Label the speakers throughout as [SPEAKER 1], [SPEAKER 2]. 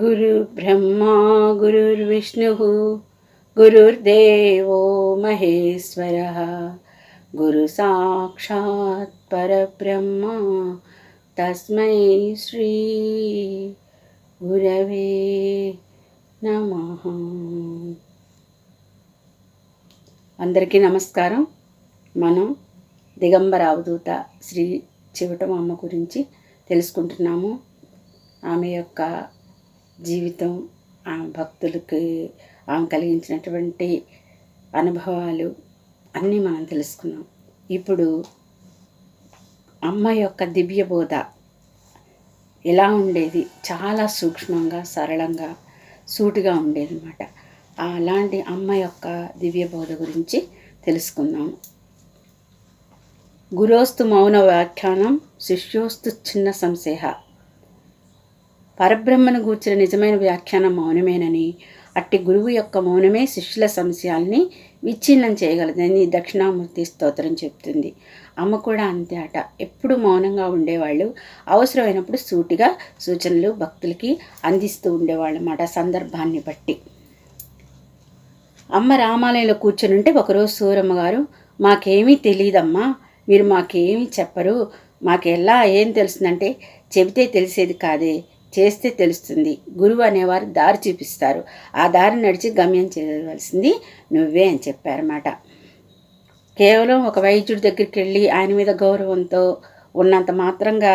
[SPEAKER 1] గురు బ్రహ్మా విష్ణు గురుర్ దేవో మహేశ్వర గురు సాక్షాత్ పరబ్రహ్మ తస్మై శ్రీ గురవే నమ అందరికీ నమస్కారం మనం దిగంబర అవధూత శ్రీ చివటమ్మ గురించి తెలుసుకుంటున్నాము ఆమె యొక్క జీవితం ఆమె భక్తులకు ఆమె కలిగించినటువంటి అనుభవాలు అన్నీ మనం తెలుసుకున్నాం ఇప్పుడు అమ్మ యొక్క దివ్య బోధ ఎలా ఉండేది చాలా సూక్ష్మంగా సరళంగా సూటిగా ఉండేది అనమాట అలాంటి అమ్మ యొక్క దివ్య బోధ గురించి తెలుసుకుందాము గురోస్తు మౌన వ్యాఖ్యానం శిష్యోస్తు చిన్న సంశేహ పరబ్రహ్మను గూర్చిన నిజమైన వ్యాఖ్యానం మౌనమేనని అట్టి గురువు యొక్క మౌనమే శిష్యుల సంశయాల్ని విచ్ఛిన్నం చేయగలదని దక్షిణామూర్తి స్తోత్రం చెప్తుంది అమ్మ కూడా అంతే అట ఎప్పుడు మౌనంగా ఉండేవాళ్ళు అవసరమైనప్పుడు సూటిగా సూచనలు భక్తులకి అందిస్తూ ఉండేవాళ్ళమాట సందర్భాన్ని బట్టి అమ్మ రామాలయంలో కూర్చునుంటే ఒకరోజు సూరమ్మ గారు మాకేమీ తెలియదమ్మా మీరు మాకేమీ చెప్పరు మాకెలా ఏం తెలుస్తుందంటే చెబితే తెలిసేది కాదే చేస్తే తెలుస్తుంది గురువు అనేవారు దారి చూపిస్తారు ఆ దారి నడిచి గమ్యం చేయవలసింది నువ్వే అని చెప్పారన్నమాట కేవలం ఒక వైద్యుడి దగ్గరికి వెళ్ళి ఆయన మీద గౌరవంతో ఉన్నంత మాత్రంగా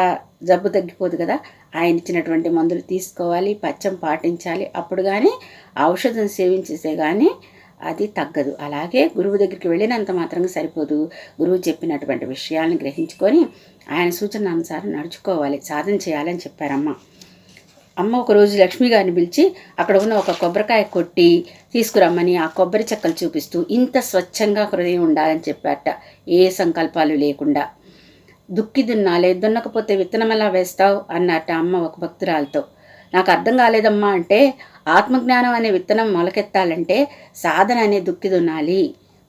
[SPEAKER 1] జబ్బు తగ్గిపోదు కదా ఆయన ఇచ్చినటువంటి మందులు తీసుకోవాలి పచ్చం పాటించాలి అప్పుడు కానీ ఔషధం సేవించేసే కానీ అది తగ్గదు అలాగే గురువు దగ్గరికి వెళ్ళినంత మాత్రంగా సరిపోదు గురువు చెప్పినటువంటి విషయాలను గ్రహించుకొని ఆయన సూచన అనుసారం నడుచుకోవాలి సాధన చేయాలని చెప్పారమ్మ అమ్మ ఒకరోజు లక్ష్మి గారిని పిలిచి అక్కడ ఉన్న ఒక కొబ్బరికాయ కొట్టి తీసుకురమ్మని ఆ కొబ్బరి చెక్కలు చూపిస్తూ ఇంత స్వచ్ఛంగా హృదయం ఉండాలని చెప్పారట ఏ సంకల్పాలు లేకుండా దుక్కి దున్నాలే దున్నకపోతే విత్తనం ఎలా వేస్తావు అన్నట అమ్మ ఒక భక్తురాలతో నాకు అర్థం కాలేదమ్మా అంటే ఆత్మజ్ఞానం అనే విత్తనం మొలకెత్తాలంటే సాధన అనే దుక్కి దున్నాలి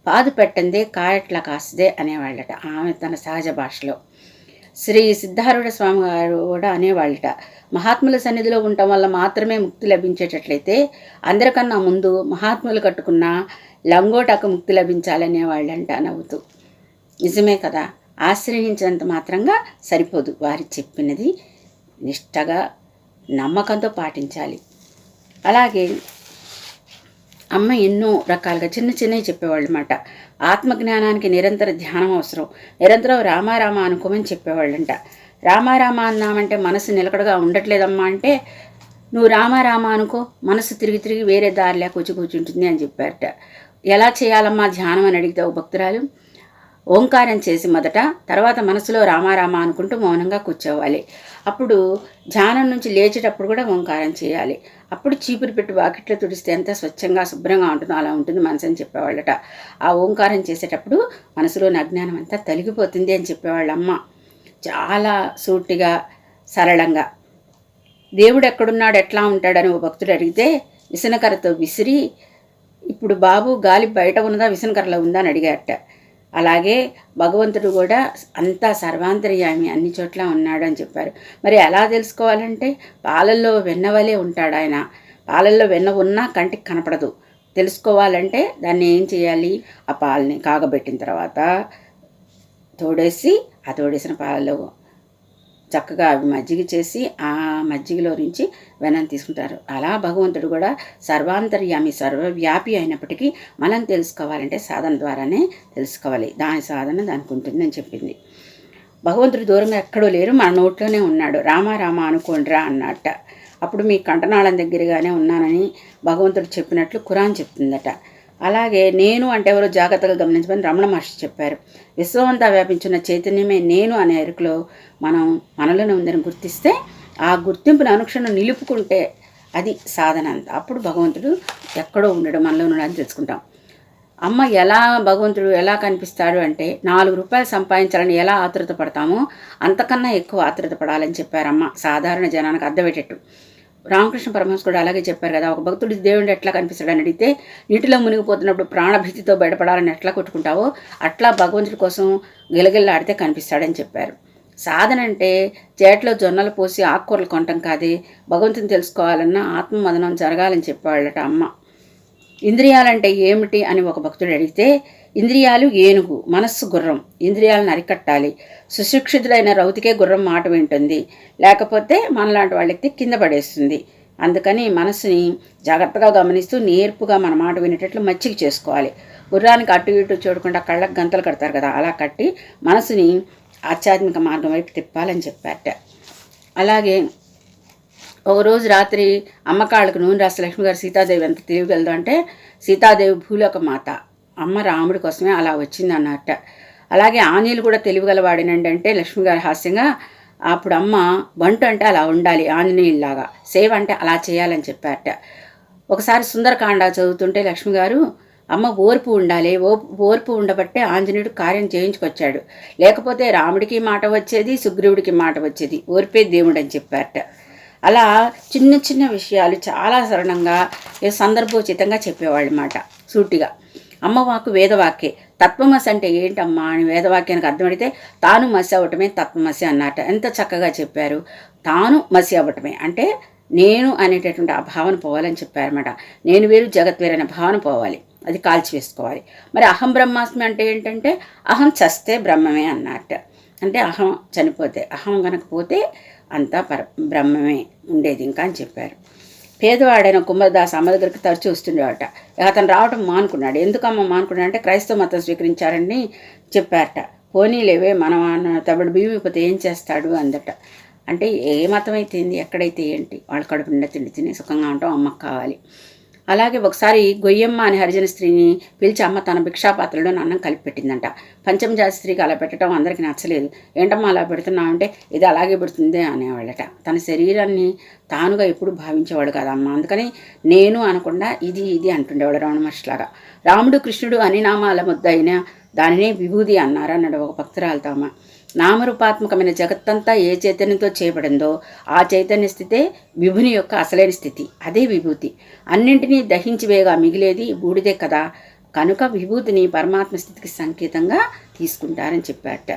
[SPEAKER 1] పాదు పెట్టందే కాయట్లా కాస్తదే అనేవాళ్ళట ఆమె తన సహజ భాషలో శ్రీ సిద్ధారుడ స్వామి గారు కూడా అనేవాళ్ళట మహాత్ముల సన్నిధిలో ఉండటం వల్ల మాత్రమే ముక్తి లభించేటట్లయితే అందరికన్నా ముందు మహాత్ములు కట్టుకున్న లంగోటకు ముక్తి లభించాలనే వాళ్ళంట నవ్వుతూ నిజమే కదా ఆశ్రయించినంత మాత్రంగా సరిపోదు వారి చెప్పినది నిష్టగా నమ్మకంతో పాటించాలి అలాగే అమ్మ ఎన్నో రకాలుగా చిన్న చిన్నవి చెప్పేవాళ్ళు అనమాట ఆత్మజ్ఞానానికి నిరంతర ధ్యానం అవసరం నిరంతరం రామారామ అనుకోమని చెప్పేవాళ్ళంట రామారామ అన్నామంటే మనసు నిలకడగా ఉండట్లేదమ్మా అంటే నువ్వు రామారామ అనుకో మనసు తిరిగి తిరిగి వేరే లేక వచ్చి కూర్చుంటుంది అని చెప్పారట ఎలా చేయాలమ్మా ధ్యానం అని అడిగితే భక్తురాలు ఓంకారం చేసి మొదట తర్వాత మనసులో రామారామ అనుకుంటూ మౌనంగా కూర్చోవాలి అప్పుడు ధ్యానం నుంచి లేచేటప్పుడు కూడా ఓంకారం చేయాలి అప్పుడు చీపురు పెట్టి వాకిట్లో తుడిస్తే ఎంత స్వచ్ఛంగా శుభ్రంగా ఉంటుందో అలా ఉంటుంది మనసు అని చెప్పేవాళ్ళట ఆ ఓంకారం చేసేటప్పుడు మనసులోని అజ్ఞానం అంతా తొలగిపోతుంది అని చెప్పేవాళ్ళమ్మ చాలా సూటిగా సరళంగా దేవుడు ఎక్కడున్నాడు ఎట్లా ఉంటాడని ఓ భక్తుడు అడిగితే విసనకరతో విసిరి ఇప్పుడు బాబు గాలి బయట ఉన్నదా విసనకరలో ఉందా అని అడిగారట అలాగే భగవంతుడు కూడా అంతా సర్వాంతర్యామి అన్ని చోట్ల ఉన్నాడు అని చెప్పారు మరి ఎలా తెలుసుకోవాలంటే పాలల్లో వెన్నవలే ఉంటాడు ఆయన పాలల్లో వెన్న ఉన్నా కంటికి కనపడదు తెలుసుకోవాలంటే దాన్ని ఏం చేయాలి ఆ పాలని కాగబెట్టిన తర్వాత తోడేసి ఆ తోడేసిన పాలలో చక్కగా అవి మజ్జిగ చేసి ఆ మజ్జిగలో నుంచి వెనం తీసుకుంటారు అలా భగవంతుడు కూడా సర్వాంతర్యామి సర్వవ్యాపి అయినప్పటికీ మనం తెలుసుకోవాలంటే సాధన ద్వారానే తెలుసుకోవాలి దాని సాధన దానికి ఉంటుందని చెప్పింది భగవంతుడు దూరంగా ఎక్కడో లేరు మన నోట్లోనే ఉన్నాడు రామ రామ అనుకోండిరా అన్నట్ట అప్పుడు మీ కంటనాళం దగ్గరగానే ఉన్నానని భగవంతుడు చెప్పినట్లు ఖురాన్ చెప్తుందట అలాగే నేను అంటే ఎవరో జాగ్రత్తగా గమనించమని రమణ మహర్షి చెప్పారు విశ్వమంతా వ్యాపించిన చైతన్యమే నేను అనే అరుకులో మనం మనలోనే ఉందని గుర్తిస్తే ఆ గుర్తింపును అనుక్షణం నిలుపుకుంటే అది సాధన అంత అప్పుడు భగవంతుడు ఎక్కడో ఉండడం మనలో ఉండడం అని తెలుసుకుంటాం అమ్మ ఎలా భగవంతుడు ఎలా కనిపిస్తాడు అంటే నాలుగు రూపాయలు సంపాదించాలని ఎలా ఆతృత పడతామో అంతకన్నా ఎక్కువ ఆతృత పడాలని చెప్పారమ్మ సాధారణ జనానికి అర్థమయ్యేటట్టు రామకృష్ణ పరమహంస కూడా అలాగే చెప్పారు కదా ఒక భక్తుడు దేవుడు ఎట్లా కనిపిస్తాడని అడిగితే నీటిలో మునిగిపోతున్నప్పుడు ప్రాణభీతితో బయటపడాలని ఎట్లా కొట్టుకుంటావో అట్లా భగవంతుడి కోసం గిలగిల్లాడితే కనిపిస్తాడని చెప్పారు సాధన అంటే చేట్లో జొన్నలు పోసి ఆకుకూరలు కొనటం కాదే భగవంతుని తెలుసుకోవాలన్న ఆత్మమదనం జరగాలని చెప్పేవాళ్ళట అమ్మ ఇంద్రియాలంటే ఏమిటి అని ఒక భక్తుడు అడిగితే ఇంద్రియాలు ఏనుగు మనస్సు గుర్రం ఇంద్రియాలను అరికట్టాలి సుశిక్షితుడైన రౌతికే గుర్రం మాట వింటుంది లేకపోతే మనలాంటి వాళ్ళకి కింద పడేస్తుంది అందుకని మనసుని జాగ్రత్తగా గమనిస్తూ నేర్పుగా మన మాట వినేటట్లు మచ్చిక చేసుకోవాలి గుర్రానికి అటు ఇటు చూడకుండా కళ్ళకు గంతలు కడతారు కదా అలా కట్టి మనసుని ఆధ్యాత్మిక మార్గం వైపు తిప్పాలని చెప్పారట అలాగే ఒకరోజు రాత్రి అమ్మకాళ్ళకు నూనె రాసి లక్ష్మి గారు సీతాదేవి ఎంత తెలియగలదు అంటే సీతాదేవి భూలోక మాత అమ్మ రాముడి కోసమే అలా వచ్చిందన్నట అలాగే ఆంజనేయులు కూడా తెలివిగలవాడినండి అంటే లక్ష్మి గారి హాస్యంగా అప్పుడు అమ్మ వంట అంటే అలా ఉండాలి ఆంజనేయుల్లాగా సేవ అంటే అలా చేయాలని చెప్పారట ఒకసారి సుందరకాండ చదువుతుంటే లక్ష్మి గారు అమ్మ ఓర్పు ఉండాలి ఓర్పు ఉండబట్టే ఆంజనేయుడు కార్యం చేయించుకొచ్చాడు లేకపోతే రాముడికి మాట వచ్చేది సుగ్రీవుడికి మాట వచ్చేది ఓర్పే దేవుడు అని చెప్పారట అలా చిన్న చిన్న విషయాలు చాలా సరళంగా సందర్భోచితంగా చెప్పేవాళ్ళు మాట సూటిగా అమ్మవాకు వేదవాక్యే తత్వమసి అంటే ఏంటమ్మా అని వేదవాక్యానికి అర్థమైతే తాను మసి అవ్వటమే తత్వమసి అన్నట ఎంత చక్కగా చెప్పారు తాను మసి అవ్వటమే అంటే నేను అనేటటువంటి ఆ భావన పోవాలని చెప్పారన్నమాట నేను వేరు జగత్ వేరు అనే భావన పోవాలి అది కాల్చివేసుకోవాలి మరి అహం బ్రహ్మాస్మి అంటే ఏంటంటే అహం చస్తే బ్రహ్మమే అన్నట్ట అంటే అహం చనిపోతే అహం కనుక పోతే అంతా పర బ్రహ్మమే ఉండేది ఇంకా అని చెప్పారు పేదవాడైన కుమ్మరదాస్ అమ్మ దగ్గరికి తరచూ వస్తుండేవాట అతను రావటం మానుకున్నాడు ఎందుకమ్మ మానుకున్నాడు అంటే క్రైస్తవ మతం స్వీకరించారని చెప్పారట పోనీలేవే మన తమడు భీమిపోతే ఏం చేస్తాడు అందట అంటే ఏ మతం అయితే ఎక్కడైతే ఏంటి వాళ్ళ కడుపు నిండా తిండి తిని సుఖంగా ఉంటాం అమ్మకు కావాలి అలాగే ఒకసారి గొయ్యమ్మ అని హరిజన స్త్రీని పిలిచి అమ్మ తన భిక్షాపాత్రలో అన్నం కలిపి పెట్టిందంట పంచమజాతి స్త్రీకి అలా పెట్టడం అందరికీ నచ్చలేదు ఏంటమ్మా అలా పెడుతున్నావు అంటే ఇది అలాగే పెడుతుంది అనేవాళ్ళట తన శరీరాన్ని తానుగా ఎప్పుడు భావించేవాడు కదమ్మా అందుకని నేను అనకుండా ఇది ఇది అంటుండేవాడు రావణ మహర్షిలాగా రాముడు కృష్ణుడు అని నామాల ముద్దయిన దానినే విభూది అన్నారన్నాడు ఒక భక్తురాలతో అమ్మ నామరూపాత్మకమైన జగత్తంతా ఏ చైతన్యంతో చేయబడిందో ఆ చైతన్య స్థితే విభుని యొక్క అసలైన స్థితి అదే విభూతి అన్నింటినీ దహించివేగా మిగిలేది బూడిదే కదా కనుక విభూతిని పరమాత్మ స్థితికి సంకేతంగా తీసుకుంటారని చెప్పాట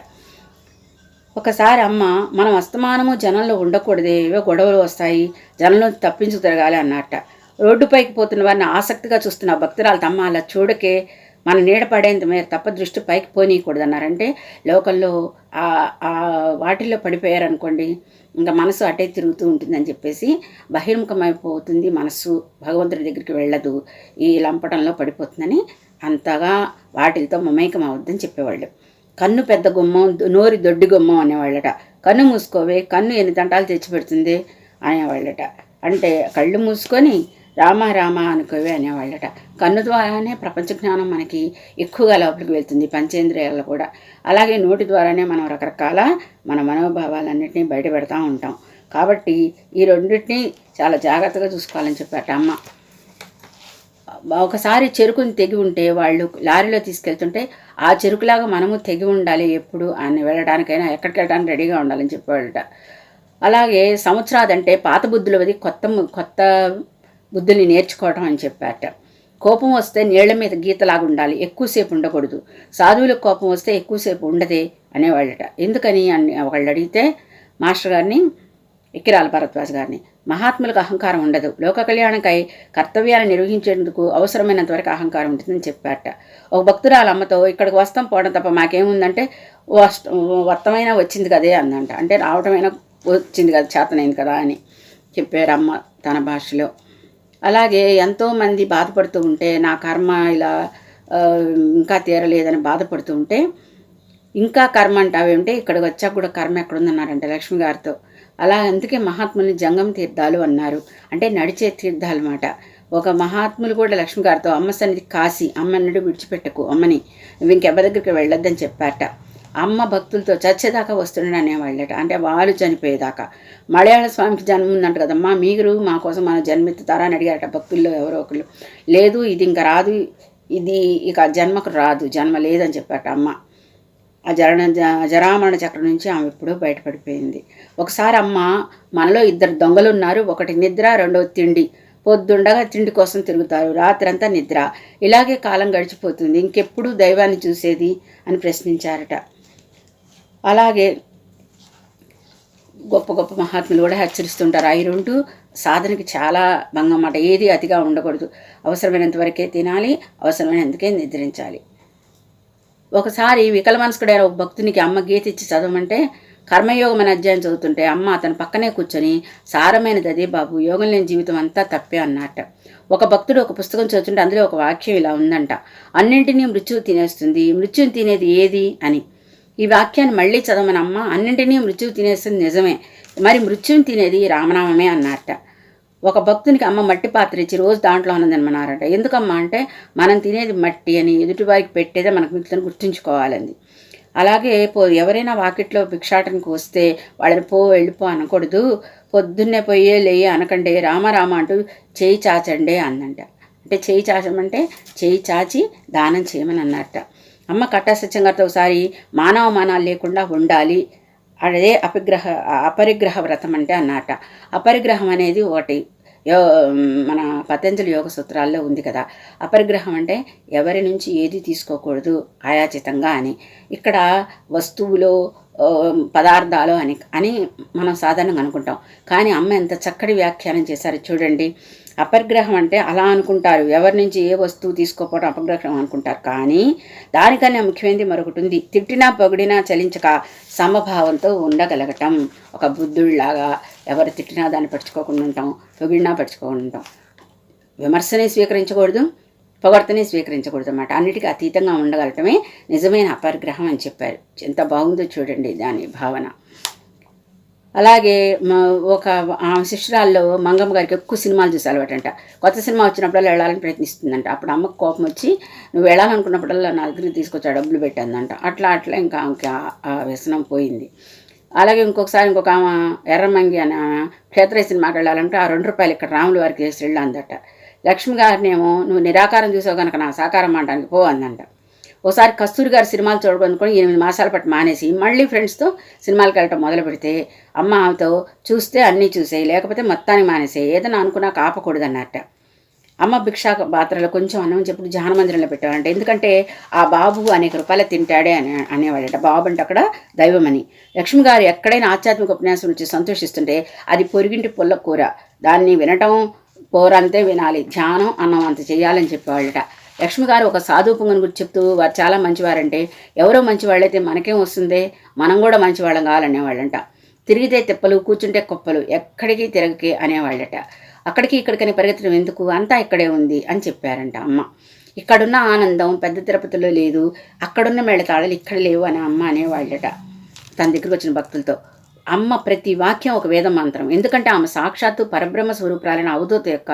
[SPEAKER 1] ఒకసారి అమ్మ మనం అస్తమానము జనంలో ఉండకూడదే ఏవో గొడవలు వస్తాయి జనంలో తప్పించు తిరగాలి అన్నట్ట రోడ్డుపైకి పోతున్న వారిని ఆసక్తిగా చూస్తున్న భక్తురాలు తమ్మ అలా చూడకే మన పడేంత మీరు తప్ప దృష్టి పైకి అంటే లోకల్లో ఆ వాటిల్లో పడిపోయారనుకోండి ఇంకా మనసు అటే తిరుగుతూ ఉంటుందని చెప్పేసి బహిర్ముఖమైపోతుంది మనస్సు భగవంతుడి దగ్గరికి వెళ్ళదు ఈ లంపటంలో పడిపోతుందని అంతగా వాటిలతో మమేకం అవద్దని చెప్పేవాళ్ళు కన్ను పెద్ద గుమ్మం నోరి దొడ్డి గుమ్మం అనేవాళ్ళట కన్ను మూసుకోవే కన్ను ఎన్ని తంటాలు తెచ్చిపెడుతుంది అనేవాళ్ళట అంటే కళ్ళు మూసుకొని రామ రామ అనుకోవే అనేవాళ్ళట కన్ను ద్వారానే ప్రపంచ జ్ఞానం మనకి ఎక్కువగా లోపలికి వెళ్తుంది పంచేంద్రియాలు కూడా అలాగే నోటి ద్వారానే మనం రకరకాల మన మనోభావాలన్నింటినీ బయటపెడతా ఉంటాం కాబట్టి ఈ రెండింటినీ చాలా జాగ్రత్తగా చూసుకోవాలని చెప్పాట అమ్మ ఒకసారి చెరుకుని తెగి ఉంటే వాళ్ళు లారీలో తీసుకెళ్తుంటే ఆ చెరుకులాగా మనము తెగి ఉండాలి ఎప్పుడు అని వెళ్ళడానికైనా ఎక్కడికి వెళ్ళడానికి రెడీగా ఉండాలని చెప్పేవాళ్ళట అలాగే సంవత్సరాదంటే పాత బుద్ధులది కొత్త కొత్త బుద్ధుని నేర్చుకోవటం అని చెప్పాట కోపం వస్తే నీళ్ల మీద గీతలాగా ఉండాలి ఎక్కువసేపు ఉండకూడదు సాధువులకు కోపం వస్తే ఎక్కువసేపు ఉండదే అనేవాళ్ళట ఎందుకని అని వాళ్ళు అడిగితే మాస్టర్ గారిని ఎక్కిరాల భరద్వాజ్ గారిని మహాత్ములకు అహంకారం ఉండదు లోక కళ్యాణకై కర్తవ్యాలు నిర్వహించేందుకు అవసరమైనంత వరకు అహంకారం ఉంటుందని చెప్పాట ఒక భక్తురాలు అమ్మతో ఇక్కడికి వస్తాం పోవడం తప్ప మాకేముందంటే వస్తమైనా వచ్చింది కదే అందంట అంటే రావటమైనా వచ్చింది కదా చేతనైంది కదా అని చెప్పారు అమ్మ తన భాషలో అలాగే ఎంతోమంది బాధపడుతూ ఉంటే నా కర్మ ఇలా ఇంకా తీరలేదని బాధపడుతూ ఉంటే ఇంకా కర్మ అంటావేమిటే ఇక్కడికి వచ్చాక కూడా కర్మ ఎక్కడుందన్నారంట లక్ష్మి గారితో అలా అందుకే మహాత్ముని జంగం తీర్థాలు అన్నారు అంటే నడిచే తీర్థాలు అన్నమాట ఒక మహాత్ములు కూడా లక్ష్మి గారితో అమ్మ సన్నిధి కాశీ అమ్మ విడిచిపెట్టకు అమ్మని ఇంకెవరి దగ్గరికి వెళ్ళొద్దని చెప్పారట అమ్మ భక్తులతో చచ్చేదాకా వస్తున్నాడు అనేవాళ్ళట అంటే వాళ్ళు చనిపోయేదాకా మలయాళ స్వామికి జన్మ ఉందంట కదమ్మా మీరు మా కోసం మన జన్మెత్తుతారా అని అడిగారట భక్తుల్లో ఎవరో ఒకరు లేదు ఇది ఇంకా రాదు ఇది ఇక జన్మకు రాదు జన్మ లేదని చెప్పాట అమ్మ ఆ జరణ జరామరణ చక్రం నుంచి ఆమె ఇప్పుడు బయటపడిపోయింది ఒకసారి అమ్మ మనలో ఇద్దరు దొంగలు ఉన్నారు ఒకటి నిద్ర రెండో తిండి పొద్దుండగా తిండి కోసం తిరుగుతారు రాత్రంతా నిద్ర ఇలాగే కాలం గడిచిపోతుంది ఇంకెప్పుడు దైవాన్ని చూసేది అని ప్రశ్నించారట అలాగే గొప్ప గొప్ప మహాత్ములు కూడా హెచ్చరిస్తుంటారు అవి రెండు సాధనకి చాలా భంగం అన్నమాట ఏది అతిగా ఉండకూడదు అవసరమైనంత వరకే తినాలి అవసరమైనందుకే నిద్రించాలి ఒకసారి వికల మనసుకుడైన ఒక భక్తునికి అమ్మ గీత ఇచ్చి చదవమంటే కర్మయోగం అనే అధ్యాయం చదువుతుంటే అమ్మ అతను పక్కనే కూర్చొని సారమైనది అదే బాబు యోగం లేని జీవితం అంతా తప్పే అన్నట్ట ఒక భక్తుడు ఒక పుస్తకం చదువుతుంటే అందులో ఒక వాక్యం ఇలా ఉందంట అన్నింటినీ మృత్యువు తినేస్తుంది మృత్యుని తినేది ఏది అని ఈ వాక్యాన్ని మళ్ళీ చదవమనమ్మ అన్నింటినీ మృత్యువు తినేస్తుంది నిజమే మరి మృత్యుని తినేది రామనామమే అన్నారట ఒక భక్తునికి అమ్మ మట్టి పాత్ర ఇచ్చి రోజు దాంట్లో ఆనందమన్నారట ఎందుకమ్మా అంటే మనం తినేది మట్టి అని ఎదుటివారికి పెట్టేదే మనకు మిత్రులను గుర్తుంచుకోవాలంది అలాగే పో ఎవరైనా వాకిట్లో భిక్షాటనకు వస్తే వాళ్ళని పో వెళ్ళిపో అనకూడదు పొద్దున్నే పోయే లేయి అనకండి రామ అంటూ చేయి చాచండి అందంట అంటే చేయి చాచమంటే చేయి చాచి దానం చేయమని అన్నారట అమ్మ కటాసత్యం గారితో ఒకసారి మానవ మానాలు లేకుండా ఉండాలి అదే అపిగ్రహ అపరిగ్రహ వ్రతం అంటే అన్నమాట అపరిగ్రహం అనేది ఒకటి యో మన పతంజలి యోగ సూత్రాల్లో ఉంది కదా అపరిగ్రహం అంటే ఎవరి నుంచి ఏది తీసుకోకూడదు ఆయాచితంగా అని ఇక్కడ వస్తువులు పదార్థాలు అని అని మనం సాధారణంగా అనుకుంటాం కానీ అమ్మ ఎంత చక్కటి వ్యాఖ్యానం చేశారు చూడండి అపగ్రహం అంటే అలా అనుకుంటారు ఎవరి నుంచి ఏ వస్తువు తీసుకోపోవడం అపగ్రహం అనుకుంటారు కానీ దానికన్నా ముఖ్యమైనది మరొకటి ఉంది తిట్టినా పొగిడినా చలించక సమభావంతో ఉండగలగటం ఒక బుద్ధుడిలాగా ఎవరు తిట్టినా దాన్ని పరచుకోకుండా ఉంటాం పొగిడినా పరచుకోకుండా ఉంటాం విమర్శనే స్వీకరించకూడదు పొగడ్తనే స్వీకరించకూడదు అన్నమాట అన్నిటికీ అతీతంగా ఉండగలటమే నిజమైన అపగ్రహం అని చెప్పారు ఎంత బాగుందో చూడండి దాని భావన అలాగే ఒక శిష్యురాల్లో మంగమ్మ గారికి ఎక్కువ సినిమాలు చూసి అలవాటంట కొత్త సినిమా వచ్చినప్పుడల్లా వెళ్ళాలని ప్రయత్నిస్తుందంట అప్పుడు అమ్మకు కోపం వచ్చి నువ్వు వెళ్ళాలనుకున్నప్పుడల్లా నా దగ్గర తీసుకొచ్చా డబ్బులు పెట్టానంట అట్లా అట్లా ఇంకా ఆమెకి ఆ వ్యసనం పోయింది అలాగే ఇంకొకసారి ఇంకొక ఆమె ఎర్రమంగి అని క్షేత్రయ సినిమాకి వెళ్ళాలంటే ఆ రెండు రూపాయలు ఇక్కడ రాములు వారికి చేసి వెళ్ళాందట లక్ష్మి గారినేమో నువ్వు నిరాకారం చూసావు కనుక నా సాకారం అనడానికి పో అందంట ఒకసారి కస్తూరి గారి సినిమాలు అనుకుని ఎనిమిది మాసాల పాటు మానేసి మళ్ళీ ఫ్రెండ్స్తో సినిమాలకు వెళ్ళటం మొదలు పెడితే అమ్మ ఆమెతో చూస్తే అన్నీ చూసేయి లేకపోతే మొత్తానికి మానేసే ఏదైనా అనుకున్నా కాపకూడదన్నట్ట అమ్మ భిక్షా పాత్రలో కొంచెం అన్నం చెప్పుడు జానమందిరంలో పెట్టేవాడంట ఎందుకంటే ఆ బాబు అనేక రూపాయలు తింటాడే అని అనేవాడట బాబు అంటే అక్కడ దైవమని లక్ష్మి గారు ఎక్కడైనా ఆధ్యాత్మిక ఉపన్యాసం నుంచి సంతోషిస్తుంటే అది పొరిగింటి పుల్ల కూర దాన్ని వినటం పోరంతే వినాలి ధ్యానం అన్నం అంత చేయాలని చెప్పేవాళ్ళట లక్ష్మి గారు ఒక సాధు పొంగని గురించి చెప్తూ వారు చాలా మంచివారంటే ఎవరో మంచివాళ్ళైతే మనకేం వస్తుంది మనం కూడా మంచివాళ్ళం కావాలనేవాళ్ళంట తిరిగితే తిప్పలు కూర్చుంటే కుప్పలు ఎక్కడికి తిరగకే అనేవాళ్ళట అక్కడికి ఇక్కడికని పరిగెత్తడం ఎందుకు అంతా ఇక్కడే ఉంది అని చెప్పారంట అమ్మ ఇక్కడున్న ఆనందం పెద్ద తిరుపతిలో లేదు అక్కడున్న మెళ్ళతాళలు ఇక్కడ లేవు అని అమ్మ అనేవాళ్ళట తన దగ్గరకు వచ్చిన భక్తులతో అమ్మ ప్రతి వాక్యం ఒక వేద మంత్రం ఎందుకంటే ఆమె సాక్షాత్తు పరబ్రహ్మ స్వరూపాలైన అవధూత యొక్క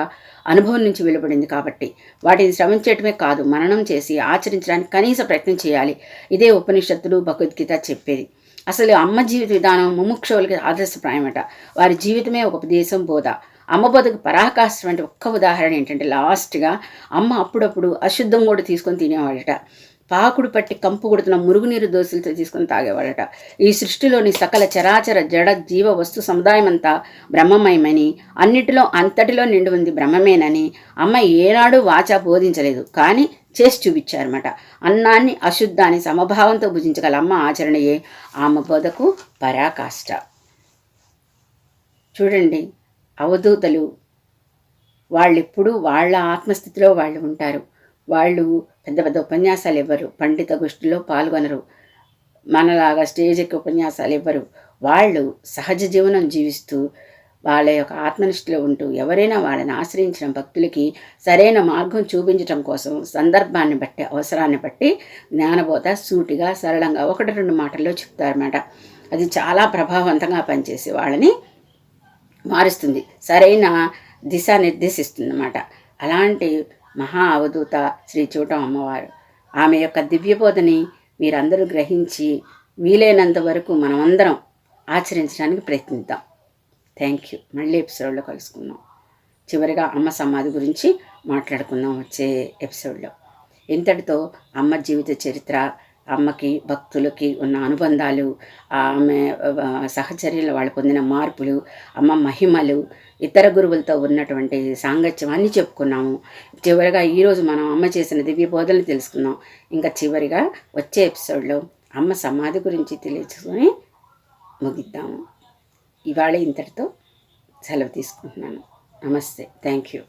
[SPEAKER 1] అనుభవం నుంచి వెలువడింది కాబట్టి వాటిని శ్రమించటమే కాదు మననం చేసి ఆచరించడానికి కనీస ప్రయత్నం చేయాలి ఇదే ఉపనిషత్తులు భగవద్గీత చెప్పేది అసలు అమ్మ జీవిత విధానం ముముక్షువులకి ఆదర్శప్రాయమట వారి జీవితమే ఒక ఉపదేశం బోధ అమ్మ బోధకు పరాకాష్టం అంటే ఒక్క ఉదాహరణ ఏంటంటే లాస్ట్గా అమ్మ అప్పుడప్పుడు అశుద్ధం కూడా తీసుకొని తినేవాడట పాకుడు పట్టి కంపు కొడుతున్న మురుగునీరు దోశలతో తీసుకుని తాగేవాడట ఈ సృష్టిలోని సకల చరాచర జడ జీవ వస్తు సముదాయమంతా బ్రహ్మమయమని అన్నిటిలో అంతటిలో నిండి ఉంది బ్రహ్మమేనని అమ్మ ఏనాడు వాచ బోధించలేదు కానీ చేసి చూపించారన్నమాట అన్నాన్ని అశుద్ధాన్ని సమభావంతో భుజించగల అమ్మ ఆచరణయే ఆమె బోధకు పరాకాష్ట చూడండి అవధూతలు వాళ్ళెప్పుడు వాళ్ళ ఆత్మస్థితిలో వాళ్ళు ఉంటారు వాళ్ళు పెద్ద పెద్ద ఉపన్యాసాలు ఇవ్వరు పండిత గోష్ఠిలో పాల్గొనరు మనలాగా స్టేజ్ ఎక్కి ఉపన్యాసాలు ఇవ్వరు వాళ్ళు సహజ జీవనం జీవిస్తూ వాళ్ళ యొక్క ఆత్మనిష్టలో ఉంటూ ఎవరైనా వాళ్ళని ఆశ్రయించిన భక్తులకి సరైన మార్గం చూపించడం కోసం సందర్భాన్ని బట్టి అవసరాన్ని బట్టి జ్ఞానబోధ సూటిగా సరళంగా ఒకటి రెండు మాటల్లో చెప్తారన్నమాట అది చాలా ప్రభావవంతంగా పనిచేసి వాళ్ళని మారుస్తుంది సరైన దిశ నిర్దేశిస్తుంది అన్నమాట అలాంటి మహా అవధూత శ్రీ చూటం అమ్మవారు ఆమె యొక్క దివ్యబోధని మీరందరూ గ్రహించి వీలైనంత వరకు మనమందరం ఆచరించడానికి ప్రయత్నిద్దాం థ్యాంక్ యూ మళ్ళీ ఎపిసోడ్లో కలుసుకుందాం చివరిగా అమ్మ సమాధి గురించి మాట్లాడుకుందాం వచ్చే ఎపిసోడ్లో ఇంతటితో అమ్మ జీవిత చరిత్ర అమ్మకి భక్తులకి ఉన్న అనుబంధాలు ఆమె సహచర్యలు వాళ్ళు పొందిన మార్పులు అమ్మ మహిమలు ఇతర గురువులతో ఉన్నటువంటి సాంగత్యం అన్నీ చెప్పుకున్నాము చివరిగా ఈరోజు మనం అమ్మ చేసిన దివ్య బోధనలు తెలుసుకుందాం ఇంకా చివరిగా వచ్చే ఎపిసోడ్లో అమ్మ సమాధి గురించి తెలియచుకొని ముగిద్దాము ఇవాళ ఇంతటితో సెలవు తీసుకుంటున్నాను నమస్తే థ్యాంక్ యూ